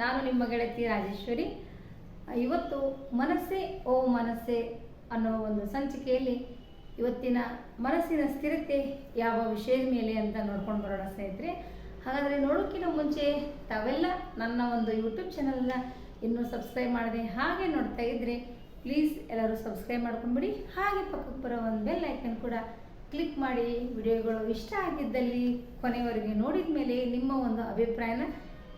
ನಾನು ನಿಮ್ಮ ಗೆಳತಿ ರಾಜೇಶ್ವರಿ. ಇವತ್ತು ಮನಸ್ಸೇ ಓ ಮನಸ್ಸೇ ಅನ್ನೋ ಒಂದು ಸಂಚಿಕೆಯಲ್ಲಿ ಇವತ್ತಿನ ಮನಸ್ಸಿನ ಸ್ಥಿರತೆ ಯಾವ ವಿಷಯದ ಮೇಲೆ ಅಂತ ನೋಡ್ಕೊಂಡು ಬರೋಣ ಸ್ನೇಹಿತರೆ. ಹಾಗಾದರೆ ನೋಡೋಕ್ಕಿಂತ ಮುಂಚೆ ತಾವೆಲ್ಲ ನನ್ನ ಒಂದು ಯೂಟ್ಯೂಬ್ ಚಾನಲ್ನ ಇನ್ನೂ ಸಬ್ಸ್ಕ್ರೈಬ್ ಮಾಡಿದೆ ಹಾಗೆ ನೋಡ್ತಾ ಇದ್ದರೆ ಪ್ಲೀಸ್ ಎಲ್ಲರೂ ಸಬ್ಸ್ಕ್ರೈಬ್ ಮಾಡ್ಕೊಂಡ್ಬಿಡಿ. ಹಾಗೆ ಪಕ್ಕಕ್ಕೆ ಬರೋ ಒಂದು ಬೆಲ್ ಐಕನ್ ಕೂಡ ಕ್ಲಿಕ್ ಮಾಡಿ. ವಿಡಿಯೋಗಳು ಇಷ್ಟ ಆಗಿದ್ದಲ್ಲಿ ಕೊನೆಯವರೆಗೆ ನೋಡಿದ ಮೇಲೆ ನಿಮ್ಮ ಒಂದು ಅಭಿಪ್ರಾಯನ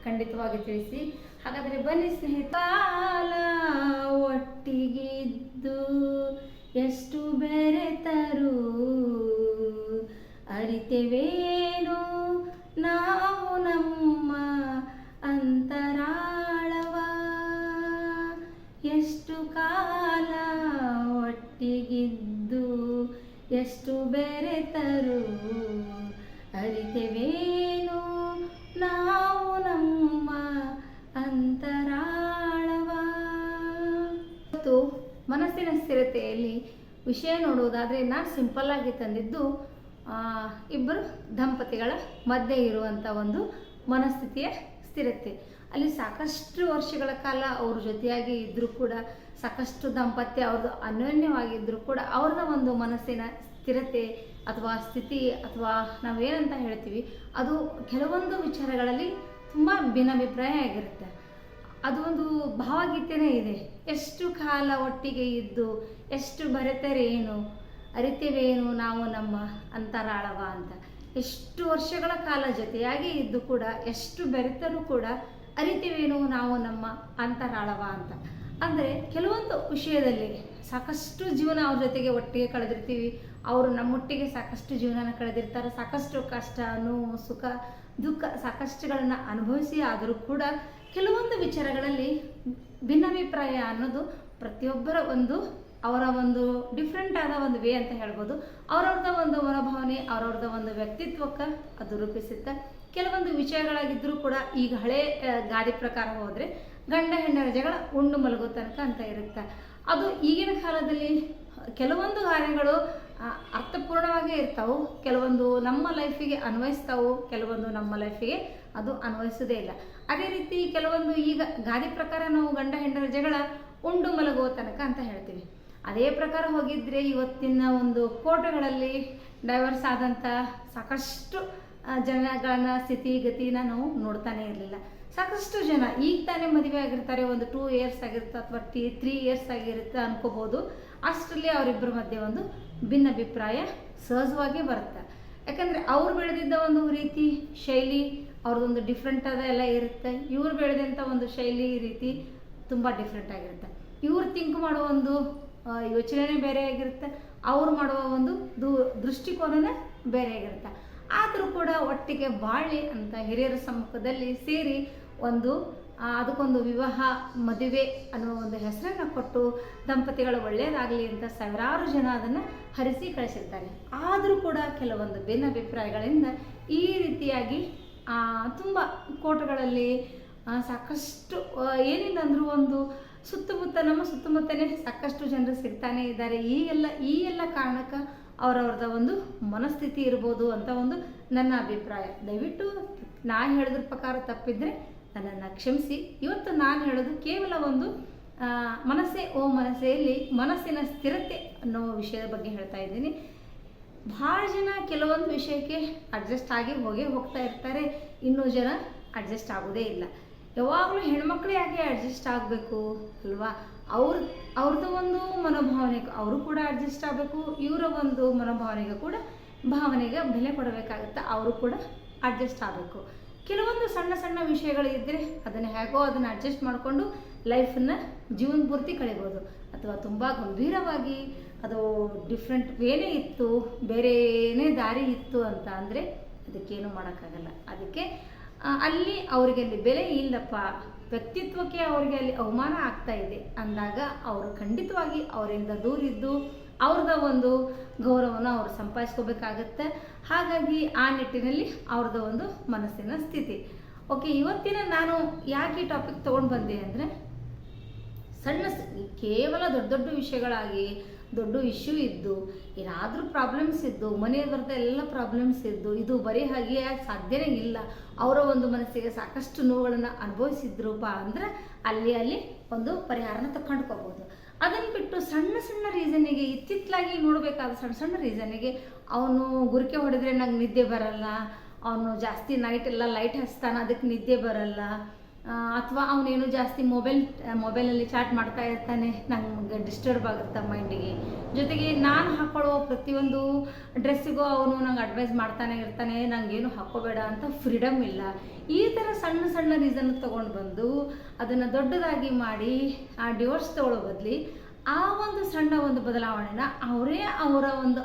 ಖಂಡಿತವಾಗಿ ತಿಳಿಸಿ. ಹಾಗಾದರೆ ಬನ್ನಿ ಸ್ನೇಹಿತಾಲ ಒಟ್ಟಿಗಿದ್ದು ಎಷ್ಟು ಬೆರೆತರು? ಅರಿತೆವೇನು? ನಾವು ನಮ್ಮ ಅಂತರಾಳವ. ಎಷ್ಟು ಕಾಲ ಒಟ್ಟಿಗಿದ್ದು, ಎಷ್ಟು ಅಂತರಾಳವ. ಮತ್ತು ಮನಸ್ಸಿನ ಸ್ಥಿರತೆಯಲ್ಲಿ ವಿಷಯ ನೋಡುವುದಾದರೆ ನಾನು ಸಿಂಪಲ್ ಆಗಿ ತಂದಿದ್ದು ಇಬ್ಬರು ದಂಪತಿಗಳ ಮಧ್ಯೆ ಇರುವಂಥ ಒಂದು ಮನಸ್ಥಿತಿಯ ಸ್ಥಿರತೆ. ಅಲ್ಲಿ ಸಾಕಷ್ಟು ವರ್ಷಗಳ ಕಾಲ ಅವ್ರ ಜೊತೆಯಾಗಿ ಇದ್ದರೂ ಕೂಡ, ಸಾಕಷ್ಟು ದಾಂಪತ್ಯ ಅವ್ರದ್ದು ಅನ್ಯೋನ್ಯವಾಗಿದ್ದರೂ ಕೂಡ ಅವ್ರನ್ನ ಒಂದು ಮನಸ್ಸಿನ ಸ್ಥಿರತೆ ಅಥವಾ ಸ್ಥಿತಿ ಅಥವಾ ನಾವೇನಂತ ಹೇಳ್ತೀವಿ, ಅದು ಕೆಲವೊಂದು ವಿಚಾರಗಳಲ್ಲಿ ತುಂಬ ಭಿನ್ನಾಭಿಪ್ರಾಯ ಆಗಿರುತ್ತೆ. ಅದೊಂದು ಭಾವಗೀತೆನೇ ಇದೆ. ಎಷ್ಟು ಕಾಲ ಒಟ್ಟಿಗೆ ಇದ್ದು, ಎಷ್ಟು ಬರೆತರೇನು ಅರಿತೇವೇನು ನಾವು ನಮ್ಮ ಅಂತರಾಳವ ಅಂತ. ಎಷ್ಟು ವರ್ಷಗಳ ಕಾಲ ಜೊತೆಯಾಗಿ ಇದ್ದು ಕೂಡ, ಎಷ್ಟು ಬೆರೆತರೂ ಕೂಡ ಅರಿತೇವೇನು ನಾವು ನಮ್ಮ ಅಂತರಾಳವ ಅಂತ. ಅಂದರೆ ಕೆಲವೊಂದು ವಿಷಯದಲ್ಲಿ ಸಾಕಷ್ಟು ಜೀವನ ಅವ್ರ ಜೊತೆಗೆ ಒಟ್ಟಿಗೆ ಕಳೆದಿರ್ತೀವಿ. ಅವರು ನಮ್ಮೊಟ್ಟಿಗೆ ಸಾಕಷ್ಟು ಜೀವನನ ಕಳೆದಿರ್ತಾರೆ. ಸಾಕಷ್ಟು ಕಷ್ಟ, ನೋವು, ಸುಖ ದುಃಖ ಸಾಕಷ್ಟುಗಳನ್ನು ಅನುಭವಿಸಿ ಆದರೂ ಕೂಡ ಕೆಲವೊಂದು ವಿಚಾರಗಳಲ್ಲಿ ಭಿನ್ನಾಭಿಪ್ರಾಯ ಅನ್ನೋದು ಪ್ರತಿಯೊಬ್ಬರ ಒಂದು ಅವರ ಒಂದು ಡಿಫ್ರೆಂಟ್ ಆದ ಒಂದು ವೇ ಅಂತ ಹೇಳ್ಬೋದು. ಅವ್ರವ್ರದ ಒಂದು ಮನೋಭಾವನೆ ಅವ್ರವ್ರದ ಒಂದು ವ್ಯಕ್ತಿತ್ವಕ್ಕೆ ಅದು ರೂಪಿಸುತ್ತೆ. ಕೆಲವೊಂದು ವಿಷಯಗಳಾಗಿದ್ದರೂ ಕೂಡ ಈಗ ಹಳೆ ಗಾದಿ ಪ್ರಕಾರ ಹೋದರೆ ಗಂಡ ಹೆಣ್ಣ ರಜೆಗಳ ಉಂಡು ಮಲಗೋ ತನಕ ಅಂತ ಇರುತ್ತೆ. ಅದು ಈಗಿನ ಕಾಲದಲ್ಲಿ ಕೆಲವೊಂದು ಆ, ಅರ್ಥಪೂರ್ಣವಾಗೇ ಇರ್ತಾವೆ. ಕೆಲವೊಂದು ನಮ್ಮ ಲೈಫಿಗೆ ಅನ್ವಯಿಸ್ತಾವೆ, ಕೆಲವೊಂದು ನಮ್ಮ ಲೈಫಿಗೆ ಅದು ಅನ್ವಯಿಸೋದೇ ಇಲ್ಲ. ಅದೇ ರೀತಿ ಕೆಲವೊಂದು ಈಗ ಗಾದೆ ಪ್ರಕಾರ ನಾವು ಗಂಡ ಹೆಂಡರ ಜಗಳ ಉಂಡು ಮಲಗುವ ತನಕ ಅಂತ ಹೇಳ್ತೀವಿ. ಅದೇ ಪ್ರಕಾರ ಹೋಗಿದ್ರೆ ಇವತ್ತಿನ ಒಂದು ಕೋಟೆಗಳಲ್ಲಿ ಡೈವರ್ಸ್ ಆದಂಥ ಸಾಕಷ್ಟು ಜನಗಳನ್ನ ಸ್ಥಿತಿ ಗತಿನ ನಾವು ನೋಡ್ತಾನೆ ಇರಲಿಲ್ಲ. ಸಾಕಷ್ಟು ಜನ ಈಗ ತಾನೇ ಮದುವೆ ಆಗಿರ್ತಾರೆ ಒಂದು ಟೂ ಇಯರ್ಸ್ ಆಗಿರುತ್ತೆ ಅಥವಾ ಟಿ ತ್ರೀ ಇಯರ್ಸ್ ಆಗಿರುತ್ತೆ ಅನ್ಕೋಬೋದು ಅಷ್ಟರಲ್ಲಿ ಅವರಿಬ್ಬರ ಮಧ್ಯೆ ಒಂದು ಭಿನ್ನಾಭಿಪ್ರಾಯ ಸಹಜವಾಗಿ ಬರುತ್ತೆ. ಯಾಕಂದರೆ ಅವ್ರು ಬೆಳೆದಿದ್ದ ಒಂದು ರೀತಿ, ಶೈಲಿ, ಅವ್ರದ್ದೊಂದು ಡಿಫ್ರೆಂಟ್ ಆದ ಎಲ್ಲ ಇರುತ್ತೆ. ಇವ್ರು ಬೆಳೆದಂಥ ಒಂದು ಶೈಲಿ ರೀತಿ ತುಂಬ ಡಿಫ್ರೆಂಟ್ ಆಗಿರುತ್ತೆ. ಇವ್ರು ಥಿಂಕ್ ಮಾಡೋ ಒಂದು ಯೋಚನೆನೇ ಬೇರೆ ಆಗಿರುತ್ತೆ. ಅವ್ರು ಮಾಡುವ ಒಂದು ದೂ, ದೃಷ್ಟಿಕೋನನೇ ಬೇರೆ ಆಗಿರುತ್ತೆ. ಆದರೂ ಕೂಡ ಒಟ್ಟಿಗೆ ಬಾಳಿ ಅಂತ ಹಿರಿಯರ ಸಮ್ಮುಖದಲ್ಲಿ ಸೇರಿ ಒಂದು ಅದಕ್ಕೊಂದು ವಿವಾಹ ಮದುವೆ ಅನ್ನುವ ಒಂದು ಹೆಸರನ್ನು ಕೊಟ್ಟು ದಂಪತಿಗಳು ಒಳ್ಳೆಯದಾಗಲಿ ಅಂತ ಸಾವಿರಾರು ಜನ ಅದನ್ನು ಹರಿಸಿ ಕಳಿಸಿರ್ತಾರೆ. ಆದರೂ ಕೂಡ ಕೆಲವೊಂದು ಭಿನ್ನಾಭಿಪ್ರಾಯಗಳಿಂದ ಈ ರೀತಿಯಾಗಿ ತುಂಬ ಕೋಟಗಳಲ್ಲಿ ಸಾಕಷ್ಟು ಏನಿಲ್ಲ ಒಂದು ಸುತ್ತಮುತ್ತ, ನಮ್ಮ ಸುತ್ತಮುತ್ತನೇ ಸಾಕಷ್ಟು ಜನರು ಸಿಗ್ತಾನೆ ಇದ್ದಾರೆ. ಈ ಎಲ್ಲ ಈ ಎಲ್ಲ ಕಾರಣಕ್ಕೆ ಅವರವ್ರದ ಒಂದು ಮನಸ್ಥಿತಿ ಇರ್ಬೋದು ಅಂತ ಒಂದು ನನ್ನ ಅಭಿಪ್ರಾಯ. ದಯವಿಟ್ಟು ನಾನು ಹೇಳಿದ್ರ ಪ್ರಕಾರ ತಪ್ಪಿದ್ರೆ ನನ್ನನ್ನು ಕ್ಷಮಿಸಿ. ಇವತ್ತು ನಾನು ಹೇಳೋದು ಕೇವಲ ಒಂದು ಮನಸ್ಸೇ, ಓ ಮನಸ್ಸೆಯಲ್ಲಿ ಮನಸ್ಸಿನ ಸ್ಥಿರತೆ ಅನ್ನೋ ವಿಷಯದ ಬಗ್ಗೆ ಹೇಳ್ತಾ ಇದ್ದೀನಿ. ಭಾಳ ಜನ ಕೆಲವೊಂದು ವಿಷಯಕ್ಕೆ ಅಡ್ಜಸ್ಟ್ ಆಗಿ ಹೋಗೇ ಹೋಗ್ತಾ ಇರ್ತಾರೆ. ಇನ್ನೂ ಜನ ಅಡ್ಜಸ್ಟ್ ಆಗೋದೇ ಇಲ್ಲ. ಯಾವಾಗಲೂ ಹೆಣ್ಮಕ್ಳು ಯಾಕೆ ಅಡ್ಜಸ್ಟ್ ಆಗಬೇಕು, ಅಲ್ವಾ? ಅವ್ರ, ಅವ್ರದ್ದು ಒಂದು ಮನೋಭಾವನೆ, ಅವರು ಕೂಡ ಅಡ್ಜಸ್ಟ್ ಆಗಬೇಕು, ಇವರ ಒಂದು ಮನೋಭಾವನೆಗೆ ಕೂಡ ಭಾವನೆಗೆ ಬೆಲೆ ಕೊಡಬೇಕಾಗುತ್ತೆ, ಅವರು ಕೂಡ ಅಡ್ಜಸ್ಟ್ ಆಗಬೇಕು. ಕೆಲವೊಂದು ಸಣ್ಣ ಸಣ್ಣ ವಿಷಯಗಳು ಇದ್ದರೆ ಅದನ್ನು ಹೇಗೋ ಅದನ್ನು ಅಡ್ಜಸ್ಟ್ ಮಾಡಿಕೊಂಡು ಲೈಫನ್ನು ಜೀವನ ಪೂರ್ತಿ ಕಳಿಬೋದು. ಅಥವಾ ತುಂಬ ಗಂಭೀರವಾಗಿ ಅದು ಡಿಫ್ರೆಂಟ್ ವೇನೇ ಇತ್ತು, ಬೇರೆನೇ ದಾರಿ ಇತ್ತು ಅಂತ ಅಂದರೆ ಅದಕ್ಕೇನು ಮಾಡೋಕ್ಕಾಗಲ್ಲ. ಅದಕ್ಕೆ ಅಲ್ಲಿ ಅವರಿಗೆ ಅಲ್ಲಿ ಬೆಲೆ ಇಲ್ಲಪ್ಪ. ವ್ಯಕ್ತಿತ್ವಕ್ಕೆ ಅವರಿಗೆ ಅಲ್ಲಿ ಅವಮಾನ ಆಗ್ತಾ ಇದೆ. ಅಂದಾಗ ಅವರು ಖಂಡಿತವಾಗಿ ಅವರಿಂದ ದೂರಿದ್ದು ಅವ್ರದ ಒಂದು ಗೌರವನ ಅವರು ಸಂಪಾದಿಸ್ಕೋಬೇಕಾಗತ್ತೆ. ಹಾಗಾಗಿ ಆ ನಿಟ್ಟಿನಲ್ಲಿ ಅವ್ರದ್ದು ಒಂದು ಮನಸ್ಸಿನ ಸ್ಥಿತಿ. ಓಕೆ ಇವತ್ತಿನ ನಾನು ಯಾಕೆ ಈ ಟಾಪಿಕ್ ತೊಗೊಂಡು ಬಂದೆ ಅಂದರೆ, ಸಣ್ಣ ಕೇವಲ ದೊಡ್ಡ ದೊಡ್ಡ ವಿಷಯಗಳಾಗಿ ದೊಡ್ಡ ಇಶ್ಯೂ ಇದ್ದು, ಏನಾದರೂ ಪ್ರಾಬ್ಲಮ್ಸ್ ಇದ್ದು ಮನೆಯವ್ರದ್ದು ಎಲ್ಲ ಪ್ರಾಬ್ಲಮ್ಸ್ ಇದ್ದು, ಇದು ಬರೀ ಹಾಗೆ ಸಾಧ್ಯನೇ ಇಲ್ಲ. ಅವರ ಒಂದು ಮನಸ್ಸಿಗೆ ಸಾಕಷ್ಟು ನೋವುಗಳನ್ನು ಅನುಭವಿಸಿದ್ರು ಬಾ ಅಂದ್ರೆ ಅಲ್ಲಿ ಅಲ್ಲಿ ಒಂದು ಪರಿಹಾರನ ತಗೊಂಡ್ಕೋಬೋದು ಅದನ್ನು ಬಿಟ್ಟು ಸಣ್ಣ ಸಣ್ಣ ರೀಸನ್ನಿಗೆ ಇತ್ತಿತ್ತಲಾಗಿ ನೋಡಬೇಕಾದ ಸಣ್ಣ ಸಣ್ಣ ರೀಸನ್ನಿಗೆ ಅವನು ಗುರಿಕೆ ಹೊಡೆದ್ರೆ ನಂಗೆ ನಿದ್ದೆ ಬರಲ್ಲ, ಅವನು ಜಾಸ್ತಿ ನೈಟ್ ಎಲ್ಲ ಲೈಟ್ ಹಚ್ತಾನೆ ಅದಕ್ಕೆ ನಿದ್ದೆ ಬರಲ್ಲ. ಅಥವಾ ಅವನೇನು ಜಾಸ್ತಿ ಮೊಬೈಲ್ ಮೊಬೈಲಲ್ಲಿ ಚಾಟ್ ಮಾಡ್ತಾ ಇರ್ತಾನೆ, ನಂಗೆ ಡಿಸ್ಟರ್ಬ್ ಆಗುತ್ತೆ ಮೈಂಡಿಗೆ ಜೊತೆಗೆ ನಾನು ಹಾಕ್ಕೊಳ್ಳೋ ಪ್ರತಿಯೊಂದು ಡ್ರೆಸ್ಸಿಗೂ ಅವನು ನಂಗೆ ಅಡ್ವೈಸ್ ಮಾಡ್ತಾನೆ ಇರ್ತಾನೆ, ನಂಗೇನು ಹಾಕೋಬೇಡ ಅಂತ ಫ್ರೀಡಮ್ ಇಲ್ಲ. ಈ ಥರ ಸಣ್ಣ ಸಣ್ಣ ರೀಸನ್ ತೊಗೊಂಡು ಬಂದು ಅದನ್ನು ದೊಡ್ಡದಾಗಿ ಮಾಡಿ, ಆ ಡಿವೋರ್ಸ್ ತಗೊಳ್ಳೋ ಬದಲಿ ಆ ಒಂದು ಸಣ್ಣ ಒಂದು ಬದಲಾವಣೆನ ಅವರೇ ಅವರ ಒಂದು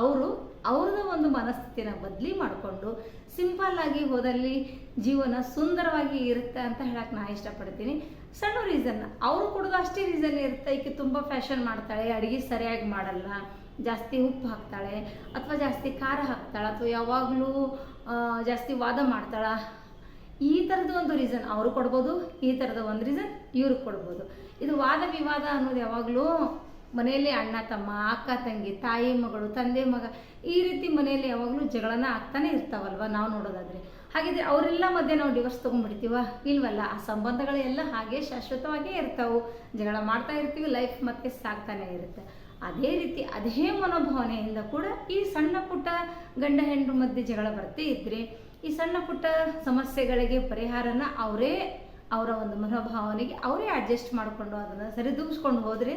ಅವರು ಅವ್ರದ್ದು ಒಂದು ಮನಸ್ಥಿತಿನ ಬದಲಿ ಮಾಡಿಕೊಂಡು ಸಿಂಪಲ್ ಆಗಿ ಹೋದಲ್ಲಿ ಜೀವನ ಸುಂದರವಾಗಿ ಇರುತ್ತೆ ಅಂತ ಹೇಳಕ್ಕೆ ನಾನು ಇಷ್ಟಪಡ್ತೀನಿ. ಸಣ್ಣ ರೀಸನ್ ಅವರು ಕೊಡೋದು ಅಷ್ಟೇ ರೀಸನ್ ಇರುತ್ತೆ. ಈಕೆ ತುಂಬ ಫ್ಯಾಷನ್ ಮಾಡ್ತಾಳೆ, ಅಡುಗೆ ಸರಿಯಾಗಿ ಮಾಡಲ್ಲ, ಜಾಸ್ತಿ ಉಪ್ಪು ಹಾಕ್ತಾಳೆ, ಅಥವಾ ಜಾಸ್ತಿ ಖಾರ ಹಾಕ್ತಾಳೆ, ಅಥವಾ ಯಾವಾಗಲೂ ಜಾಸ್ತಿ ವಾದ ಮಾಡ್ತಾಳ. ಈ ಥರದ ಒಂದು ರೀಸನ್ ಅವರು ಕೊಡ್ಬೋದು, ಈ ಥರದ ಒಂದು ರೀಸನ್ ಇವ್ರಿಗೆ ಕೊಡ್ಬೋದು. ಇದು ವಾದ ವಿವಾದ ಅನ್ನೋದು ಯಾವಾಗಲೂ ಮನೆಯಲ್ಲಿ ಅಣ್ಣ, ತಮ್ಮ, ಅಕ್ಕ, ತಂಗಿ, ತಾಯಿ, ಮಗಳು, ತಂದೆ, ಮಗ ಈ ರೀತಿ ಮನೆಯಲ್ಲಿ ಯಾವಾಗಲೂ ಜಗಳನ ಆಗ್ತಾನೆ ಇರ್ತಾವಲ್ವ ನಾವು ನೋಡೋದಾದ್ರೆ. ಹಾಗಿದ್ರೆ ಅವರೆಲ್ಲ ಮಧ್ಯೆ ನಾವು ಡಿವರ್ಸ್ ತೊಗೊಂಡ್ಬಿಡ್ತೀವ? ಇಲ್ವಲ್ಲ, ಆ ಸಂಬಂಧಗಳೆಲ್ಲ ಹಾಗೆ ಶಾಶ್ವತವಾಗೇ ಇರ್ತಾವೆ. ಜಗಳ ಮಾಡ್ತಾ ಇರ್ತೀವಿ ಲೈಫ್ ಮತ್ತೆ ಸಾಕ್ತಾನೆ ಇರುತ್ತೆ. ಅದೇ ರೀತಿ ಅದೇ ಮನೋಭಾವನೆಯಿಂದ ಕೂಡ ಈ ಸಣ್ಣ ಪುಟ್ಟ ಗಂಡ ಹೆಂಡ್ರ ಮಧ್ಯೆ ಜಗಳ ಬರ್ತೇ ಇದ್ರೆ, ಈ ಸಣ್ಣ ಪುಟ್ಟ ಸಮಸ್ಯೆಗಳಿಗೆ ಪರಿಹಾರನ ಅವರೇ, ಅವರ ಒಂದು ಮನೋಭಾವನೆಗೆ ಅವರೇ ಅಡ್ಜಸ್ಟ್ ಮಾಡಿಕೊಂಡು ಅದನ್ನು ಸರಿದೂಗಿಸ್ಕೊಂಡು ಹೋದರೆ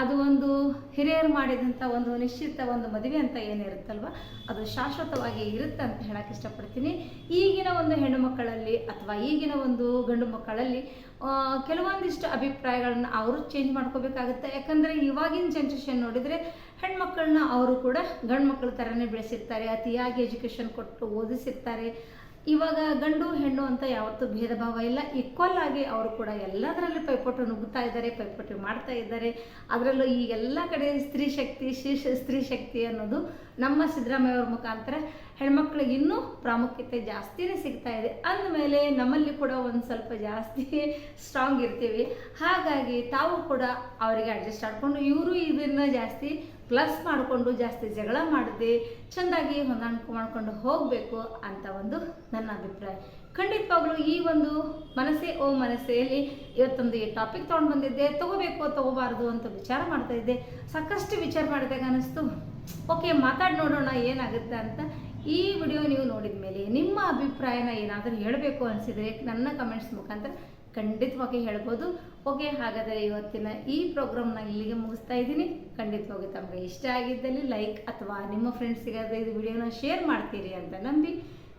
ಅದು ಒಂದು ಹಿರಿಯರು ಮಾಡಿದಂಥ ಒಂದು ನಿಶ್ಚಿತ ಒಂದು ಮದುವೆ ಅಂತ ಏನಿರುತ್ತಲ್ವ ಅದು ಶಾಶ್ವತವಾಗಿ ಇರುತ್ತೆ ಅಂತ ಹೇಳಕ್ಕೆ ಇಷ್ಟಪಡ್ತೀನಿ. ಈಗಿನ ಒಂದು ಹೆಣ್ಣು ಮಕ್ಕಳಲ್ಲಿ ಅಥವಾ ಈಗಿನ ಒಂದು ಗಂಡು ಮಕ್ಕಳಲ್ಲಿ ಕೆಲವೊಂದಿಷ್ಟು ಅಭಿಪ್ರಾಯಗಳನ್ನು ಅವರು ಚೇಂಜ್ ಮಾಡ್ಕೋಬೇಕಾಗುತ್ತೆ. ಯಾಕಂದರೆ ಇವಾಗಿನ ಜನ್ರೇಷನ್ ನೋಡಿದರೆ ಹೆಣ್ಮಕ್ಳನ್ನ ಅವರು ಕೂಡ ಗಂಡು ಮಕ್ಕಳ ಥರನೇ ಬೆಳೆಸಿರ್ತಾರೆ. ಅತಿಯಾಗಿ ಎಜುಕೇಷನ್ ಕೊಟ್ಟು ಓದಿಸಿರ್ತಾರೆ. ಇವಾಗ ಗಂಡು ಹೆಣ್ಣು ಅಂತ ಯಾವತ್ತೂ ಭೇದ ಭಾವ ಇಲ್ಲ. ಈಕ್ವಲ್ ಆಗಿ ಅವರು ಕೂಡ ಎಲ್ಲದರಲ್ಲೂ ಪೈಪೋಟಿ ನುಗ್ಗುತ್ತಾ ಇದ್ದಾರೆ, ಪೈಪೋಟಿ ಮಾಡ್ತಾ ಇದ್ದಾರೆ. ಅದರಲ್ಲೂ ಈ ಎಲ್ಲ ಕಡೆ ಸ್ತ್ರೀ ಶಕ್ತಿ, ಶೀರ್ಷ ಸ್ತ್ರೀ ಶಕ್ತಿ ಅನ್ನೋದು ನಮ್ಮ ಸಿದ್ದರಾಮಯ್ಯ ಅವ್ರ ಮುಖಾಂತರ ಹೆಣ್ಮಕ್ಳಿಗೆ ಇನ್ನೂ ಪ್ರಾಮುಖ್ಯತೆ ಜಾಸ್ತಿನೇ ಸಿಗ್ತಾ ಇದೆ. ಅಂದಮೇಲೆ ನಮ್ಮಲ್ಲಿ ಕೂಡ ಒಂದು ಸ್ವಲ್ಪ ಜಾಸ್ತಿ ಸ್ಟ್ರಾಂಗ್ ಇರ್ತೀವಿ. ಹಾಗಾಗಿ ತಾವು ಕೂಡ ಅವರಿಗೆ ಅಡ್ಜಸ್ಟ್ ಮಾಡಿಕೊಂಡು ಇವರು ಇದನ್ನು ಜಾಸ್ತಿ ಪ್ಲಸ್ ಮಾಡಿಕೊಂಡು ಜಾಸ್ತಿ ಜಗಳ ಮಾಡದೆ ಚೆಂದಾಗಿ ಹೊಂದಾಣಿಕೆ ಮಾಡಿಕೊಂಡು ಹೋಗಬೇಕು ಅಂತ ಒಂದು ನನ್ನ ಅಭಿಪ್ರಾಯ. ಖಂಡಿತವಾಗ್ಲೂ ಈ ಒಂದು ಮನಸ್ಸೇ ಓ ಮನಸ್ಸೆಯಲ್ಲಿ ಇವತ್ತೊಂದು ಈ ಟಾಪಿಕ್ ತೊಗೊಂಡು ಬಂದಿದ್ದೆ, ತಗೋಬೇಕು, ತಗೋಬಾರ್ದು ಅಂತ ವಿಚಾರ ಮಾಡ್ತಾ ಇದ್ದೆ. ಸಾಕಷ್ಟು ವಿಚಾರ ಮಾಡಿದಾಗ ಅನ್ನಿಸ್ತು ಓಕೆ ಮಾತಾಡಿ ನೋಡೋಣ ಏನಾಗುತ್ತೆ ಅಂತ. ಈ ವಿಡಿಯೋ ನೀವು ನೋಡಿದ ಮೇಲೆ ನಿಮ್ಮ ಅಭಿಪ್ರಾಯನ ಏನಾದರೂ ಹೇಳಬೇಕು ಅನಿಸಿದರೆ ನನ್ನ ಕಮೆಂಟ್ಸ್ ಮುಖಾಂತರ ಖಂಡಿತವಾಗಿ ಹೇಳ್ಬೋದು. ಓಕೆ, ಹಾಗಾದರೆ ಇವತ್ತಿನ ಈ ಪ್ರೋಗ್ರಾಮ್ನ ಇಲ್ಲಿಗೆ ಮುಗಿಸ್ತಾ ಇದ್ದೀನಿ. ಖಂಡಿತವಾಗಿ ತಮಗೆ ಇಷ್ಟ ಆಗಿದ್ದಲ್ಲಿ ಲೈಕ್ ಅಥವಾ ನಿಮ್ಮ ಫ್ರೆಂಡ್ಸಿಗಾದ್ರೆ ಇದು ವಿಡಿಯೋನ ಶೇರ್ ಮಾಡ್ತೀರಿ ಅಂತ ನಂಬಿ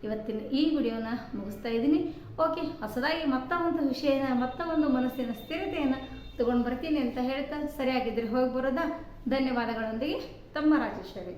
ಇವತ್ತಿನ ಈ ವಿಡಿಯೋನ ಮುಗಿಸ್ತಾ ಇದ್ದೀನಿ. ಓಕೆ, ಹೊಸದಾಗಿ ಮತ್ತ ಒಂದು ವಿಷಯನ, ಮತ್ತೊಂದು ಮನಸ್ಸಿನ ಸ್ಥಿರತೆಯನ್ನು ತಗೊಂಡು ಬರ್ತೀನಿ ಅಂತ ಹೇಳ್ತಾ ಸರಿಯಾಗಿದ್ದರೆ ಹೋಗಿ ಬರೋದಾ? ಧನ್ಯವಾದಗಳೊಂದಿಗೆ, ತಮ್ಮ ರಾಜೇಶ್ವರಿ.